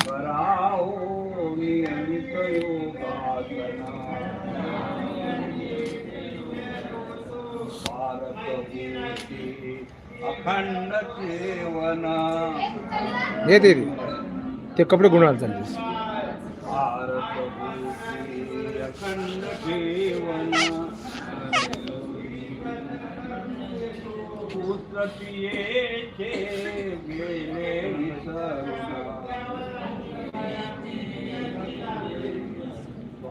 कराओ नियमित अखंड सेवना हे ते ते कपडे गुणाला चालले भारत भूती अखंड सेवना गेले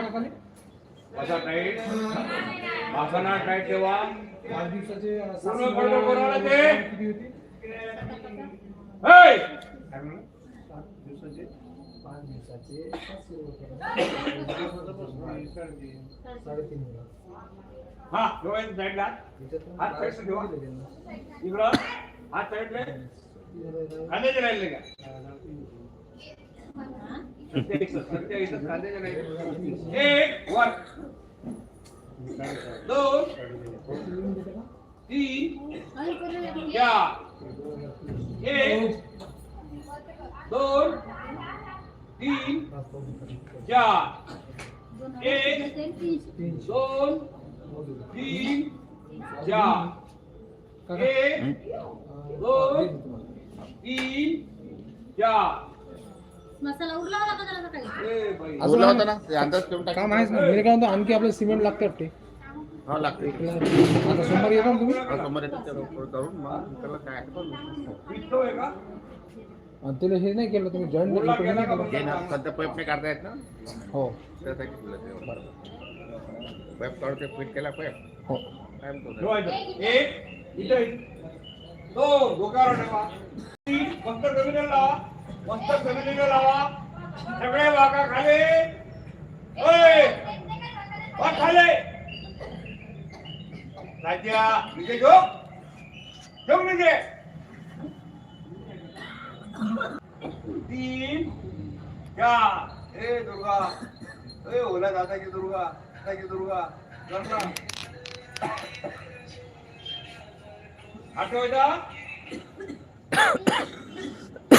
असा टाईट आसना टाईट ठेवा. पाच दिवसाचे पूर्ण control कोणाला ते? किती होती? हे! पाच दिवसाचे पाच दिवसाचे. साडेतीन हा डोळ्याच्या साईडला हात साईडला ठेवा. इकडं हात साईडला कांद्याचे राहिले. का? Eight, one, two, three, yeah, eight, two, three, yeah, eight, two, three, yeah, eight, two, three, yeah. मसाला उरला होता का जरा सकाळी? ए बाई. असं बोलला होता नाही. ना ते अंदाज ठेवून टाक. काम आहेच ना. मी काय म्हणतो आणखी आपलं सिमेंट लागते वाटते. हा लागते. आता सोमवारी येतो ना तुम्ही? समोर येतं त्याला करून. मग त्याला काय आहे आणि तुला हे नाही केलं तुम्ही जॉईन बोलला नाही गेला का केलं. ना सध्या पाईप नाही काढता येत ना? हो. त्यासाठी तुला ते पाईप काढून ते फिट केला पाईप हो. काय म्हणतो. एक इथं. दोन डोक्यावर ठेवा. तीन जमिनीला लावा मस्त जमिनीला लावा. सगळे वाका खाले. खाले. राजा विजय झोप झोप विजय? तीन चार. हे दुर्गा. ए ओला दादा की दुर्गा. दादा की दुर्गा. कर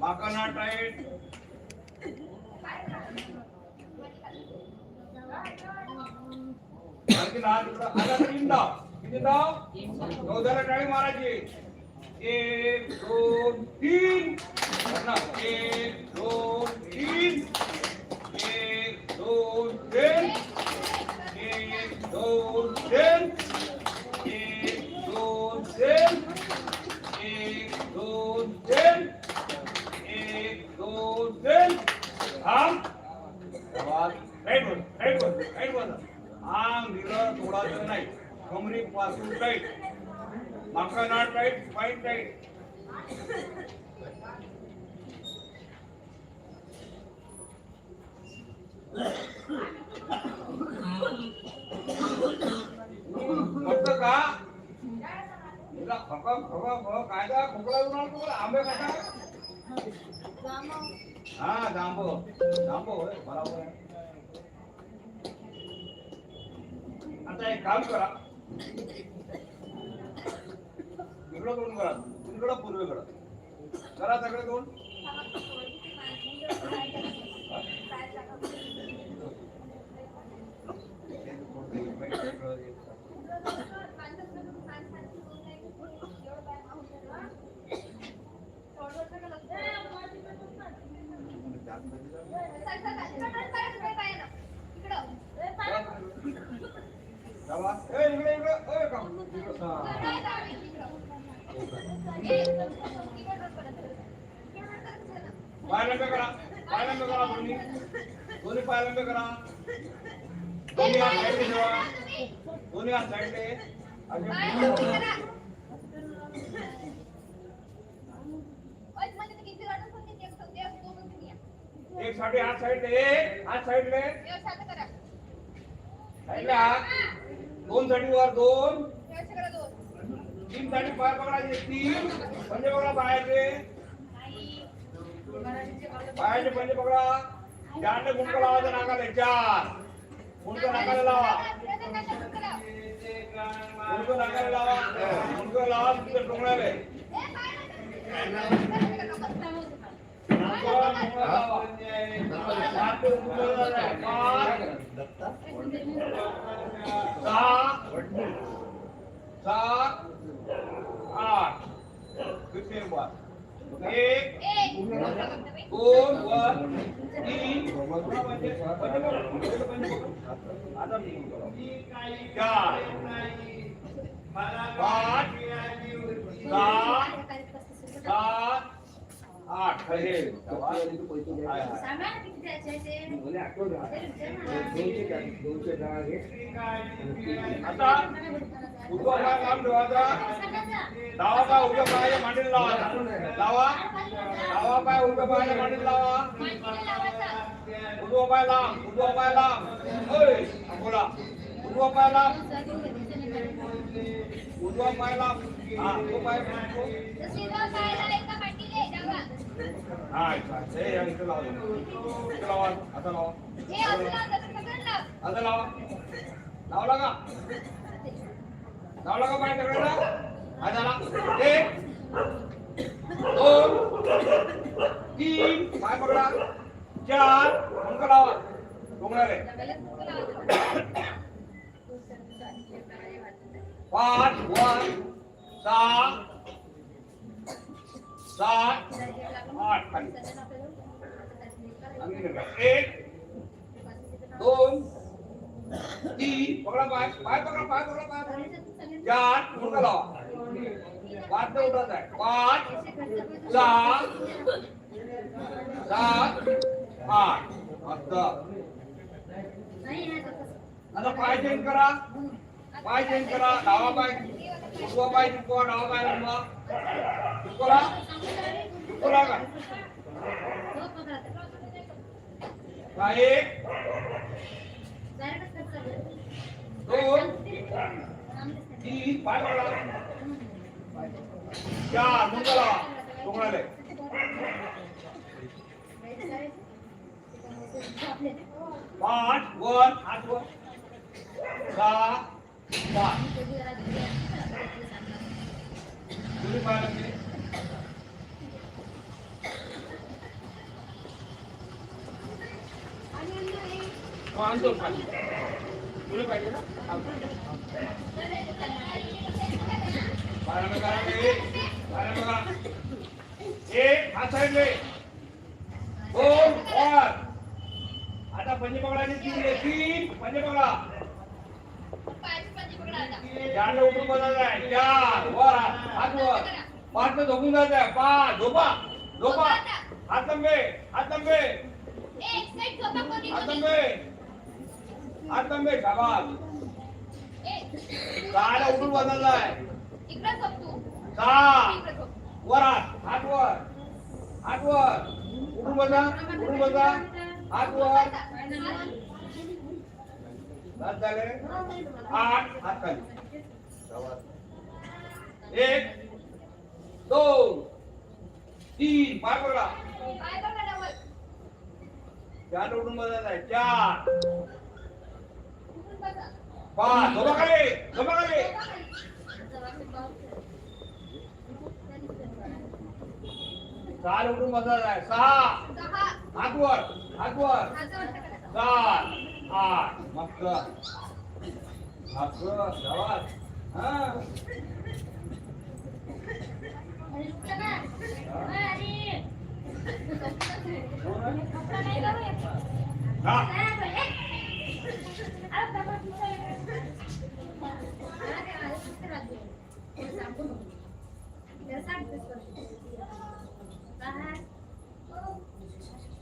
माकाना टाईट आणखी दहा तुकडा. आता तीन डाव किती डाव चौदाला टाळी मारायची. एक दोन तीन. ना एक दोन तीन. एक दोन तीन. एक दोन तीन. एक दोन तीन. एक दोन तीन. एक दोन तीन थांब आवाज राईट वर राईट वर राईट वर आंग निरळ थोडाचं नाही कमरी पासून टाईट माका ना टाईट पाय टाईट फक्त का तुला खका खका खका कायदा खोकला येऊन आला तुला आंबे खाता हा जांभो जांभो होय बरोबर. आहे. आता एक काम करा. इकडं दोन करा. इकडं पूर्वेकडं. करा सगळे दोन. जावा. ए, इकडे इकडे ए, काम. इकडं. हा. पाय लंबे करा पाय लंबे करा दोन्ही दोन्ही पाय लंबे करा दोन्ही हात साईडने ठेवा दोन्ही हात साईडने एक साठी हात साईडने एक हात साईडने साईडने हात दोन साठी वर दोन. तीन साठी पाय पकडायचे. तीन. पंजे पकडा पायाचे पायाचे पंजे पकडा. चारने गुंड लावायचं नाकाला चार. गुंड नाकाला लावा. गुंड नाकाला लावा. गुंड लावा. तिथे डोंगराले सात आठ फिफ्टीन एक दोन वन तीन चार पाच सहा सात आठ हे हाय, हाय. आता उजवा पाय लांब ठेवायचा. डावा पाय उजव्या पायाच्या मांडीला लावायचा लावा. डावा पाय उजव्या पायाच्या मांडीला लावा. उजवा पाय लांब उजवा पाय लांब. ओय बोला उजवा पाय लांब. उजवा पायला हा तो पाय तो. हा अच्छा हे या इथं लावा इथं लावा आता लावा आता लावा लावला का लावला का पाय सगळ्यांना आता लावा एक दोन तीन पाय पकडा चार अंक लावा डोंगणारे पाच वन सहा सात आठ. एक दोन तीन. पकडा पाय पाय पकडा पाय पकडा पाय चार मुंडका लावा. पाच ने उठायचं आहे. पाच सहा सात आठ. आता. पाय चेंज करा. पाय चेंज करा डावा पाय उजवा पाय दुखवा डावा पाय उजवा चिपकवला चिपकवला का? काय दोन. तीन. पाय पकडा चार मुंडका डोंगराले पाच वर आठ वर. सहा एक दोन आता पंजे पकडायचे तीन तीन. पंजे पकडा चार उठून बसायचं आहे. चार वर हात वर. पाच झोपून जायचं आहे. पाच झोपा झोपा. हात लंबे हात लंबे हात लंबे हात लंबे शाबास. सहाला उठून बसायचं आहे. सहा वर हात हात वर. हात वर. उठून बसा उठून बसा. हात वर. सात झाले? आठ. हात खाली. एक दोन तीन. पाय पकडा चार उठून बसायचं आहे. चार. पाच. झोपा खाली. झोपा खाली. चार उठून बसायचं आहे. सहा. हातवर हातवर चार. आठ. मस्त मस्त शाबास.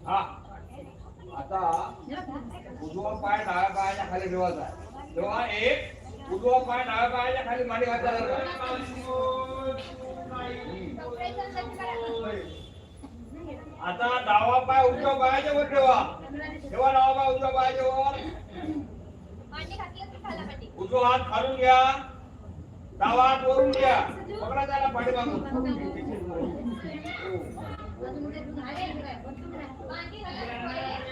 हा. आता पाय डाव्या पायाच्या खाली ठेवायचा. तेव्हा एक उजवा पाय डाव्या पायाच्या खाली मांडी घातला आता डावा पाय उजव्या पायाच्या वर ठेवा. ठेवा डावा पाय उजव्या पायाच्या वर. उजवा हात खालून घ्या. डावा हात वरून घ्या. पकडा त्याला पाठीमागून हा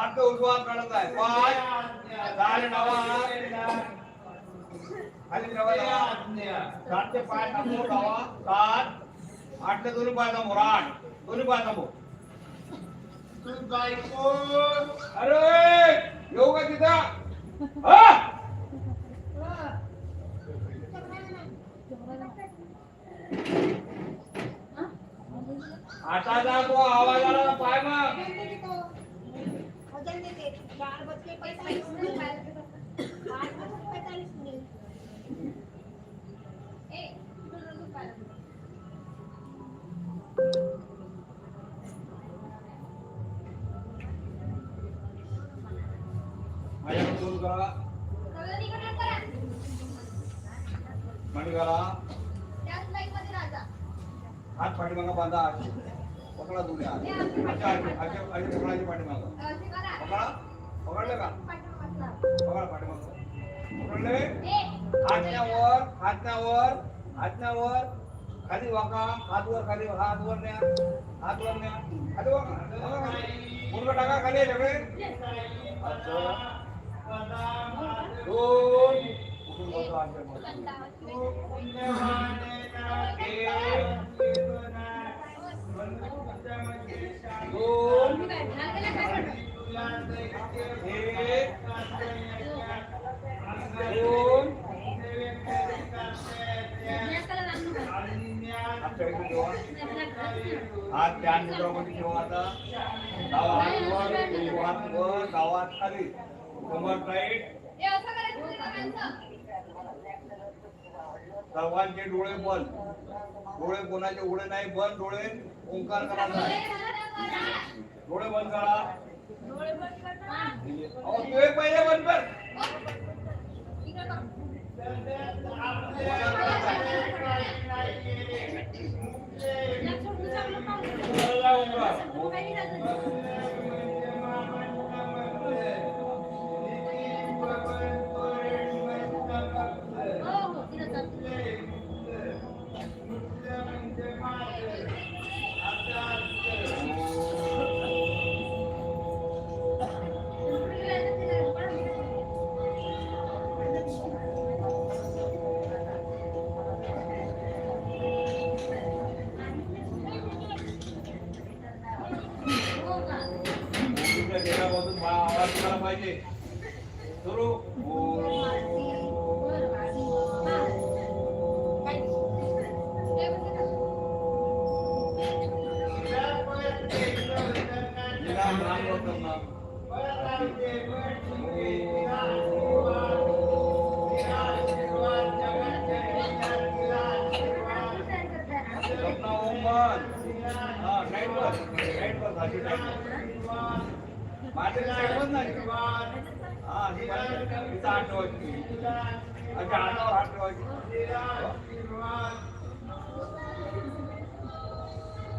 पाच उजवा काढत आहे. पाच झाले नवा खाली ठेवा नवा सातचे पाय थांबव लावा. सात आठचे दोन्ही पाय थांबव आठ. दोन्ही पाय थांबव अरे येऊ का तिथं? आता जा तो आवाज आला पाय मग. वजन देते. चार बज के पैंतालीस मिनट. आठ बज के मिनट हात. पाठीमागा बांधा. पकडा दोन्ही हात पाठीमागा. पकडा. पकडले का. पकडा पाठीमागा पकडले? हातण्यावर हातण्यावर हातण्यावर खाली वाका. हात वर खाली हात वर न्या. हात वर न्या. खाली वाका पूर्ण टाका खाली सगळे. दोन. उठून दोन. हात त्या मुद्रामध्ये ठेवा आता. डावा हात वर उजवा हात वर डावा हात खाली. कमर टाईट सर्वांचे डोळे बंद. डोळे कोणाचे उघडे नाही बंद डोळे. ओंकार करायचा करा. डोळे बंद करा. डोळे बंद कर ना. अहो तू एक पहिले बंद कर इकडं बघ.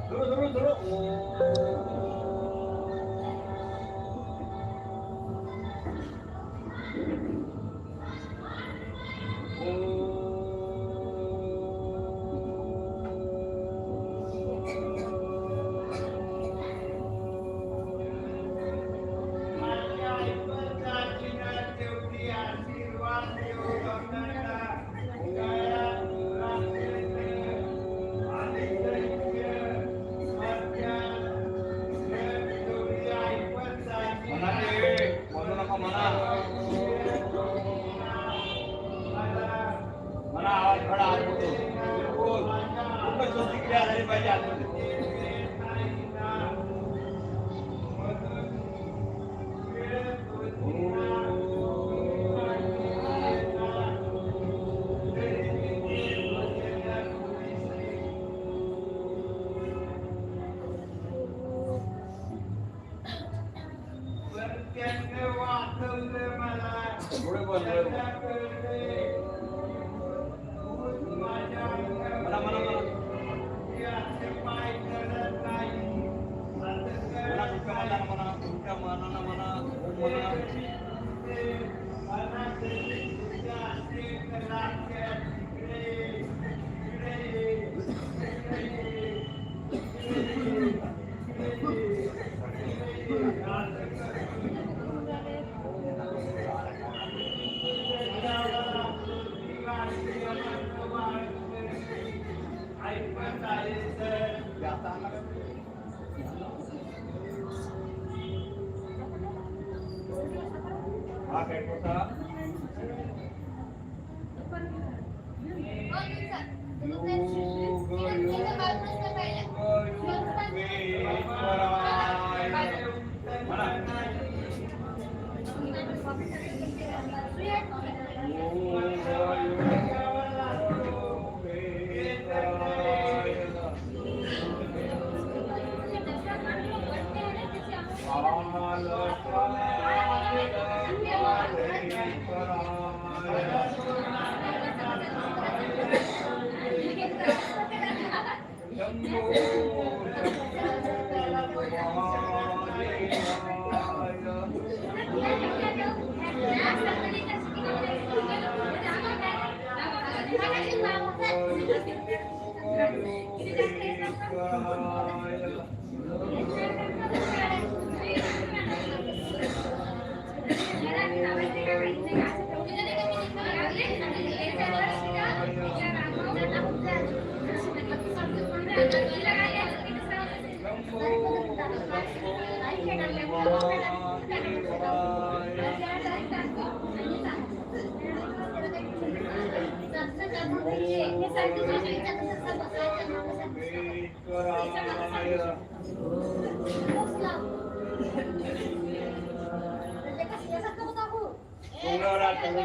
ધ્રુવ ધ્રુવ ધ્રુવ ઓ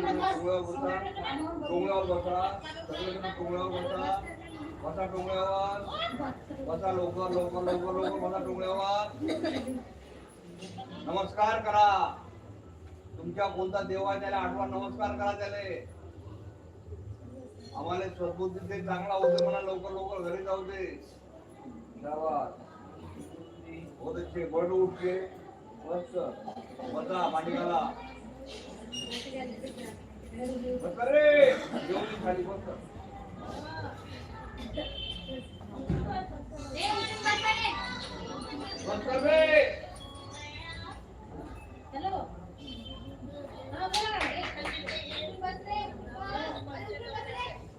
डोंगरावर बसा डोंगरावर बसा सगळेजण डोंगरावर बसा बसा डोंगरावर बसा लवकर लवकर लवकर लवकर बसा डोंगरावर नमस्कार करा. तुमच्या कोणता देव आहे त्याला आठवा नमस्कार करा त्याले. आम्हाला सद्बुद्धी ते चांगला होते म्हणा लवकर लवकर घरी जाऊ दे. शाबास. बहुत अच्छे बड उठके मस्त. बसा पाणी घाला. बस रे जेवणी खाली बस बस कर रे हॅलो हा बोला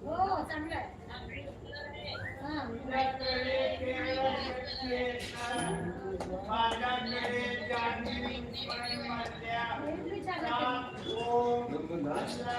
हो चांगलं आहे गुणगुण झाला?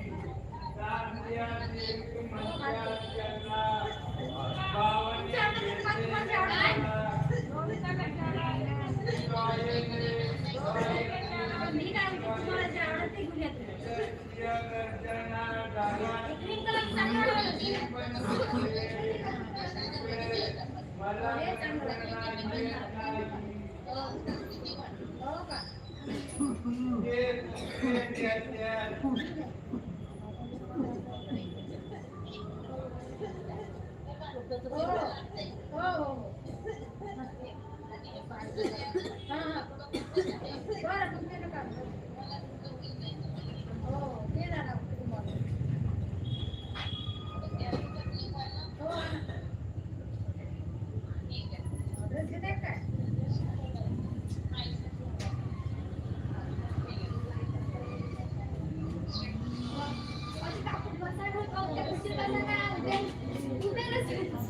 ते घेऊन या. तुम्हाला तुम्ही बोला ना हो का हो. मॅडम तुम्हाला काय छान आहे नाही तर काय वाटतं, आमचं छान वाटते. तुमच्या आवडीचं पाच माझे आवडते. मी काय म्हणते, तुम्हाला जे आवडतं ते घेऊन या तुम्ही. ग्रीन कलर चांगला आवडतो. हे चांगलं आहे. हो का? हो. हो, हो, हो. हा, हा. बरं, तुमच्या नका. हो, ते झालं तुम्हाला. हो. ड्रेस घेताय काय? अशी टाकून बसायला होतं, त्या खुर्चीत बसायला काय होते? उभे नसायचं.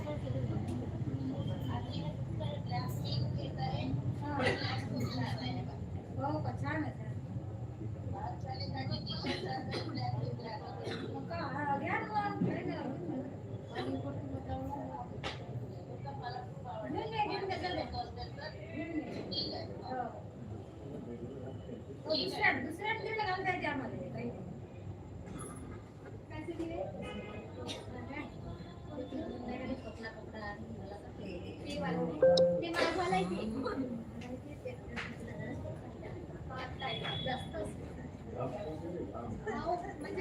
हो का छान आहे छान. मग का, हा, घ्या ना मग. घरी घ्या. घेऊन घ्या, घेऊन घ्या, चल द्या. घेऊन घ्या. हो. हो, दुसऱ्या दुसऱ्या दिवशी घालता येते आम्हाला काही नाही. काय दिले? ते वाला- ते मला घालायचे. जास्त हो, म्हणजे आपल्या म्हणून मी कोणमध्ये कोणते बँक हो कोणते बँक कुठे काम कुठे पण त्याला काम नाही कुठं कोणते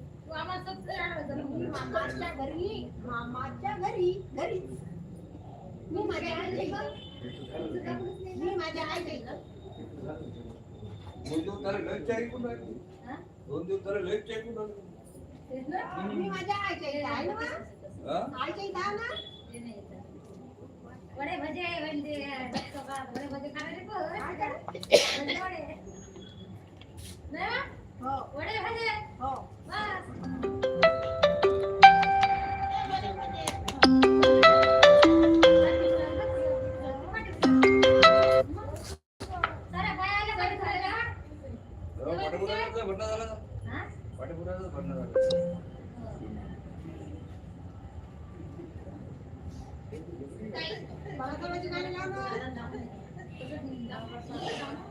मामाच्या घरी मामाच्या घरी घरीच मी माझ्या आईच्या मी माझ्या आईच्या इथं दोन दिवस झाले लयच ऐकून राहिली. दोन दिवस झाले लयच ऐकून राहिली. मी माझ्या आईच्या आहे ना? आईच्या इथं आहे. वडे भजे म्हणजे वडे भजे खाणारे. नाही? हो वडे भजे. हो. बस. साऱ्या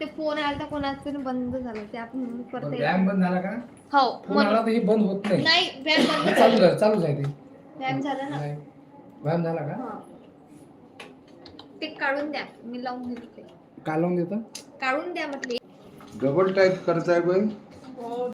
ते फोन आला तर कोणाचं तरी बंद झालं. ते आपण परत एकदा- व्यायाम बंद झाला का? हो फोन आला तर हे बंद होत नाही. नाही व्यायाम हे बंद चालू झालं चालूच आहे ते. व्यायाम झाला ना? नाही. व्यायाम झाला का? हा. ते काढून द्या. मी लावून देते ते कालवून देतं. काढून द्या म्हटले. डबल टाईप करताय बाई.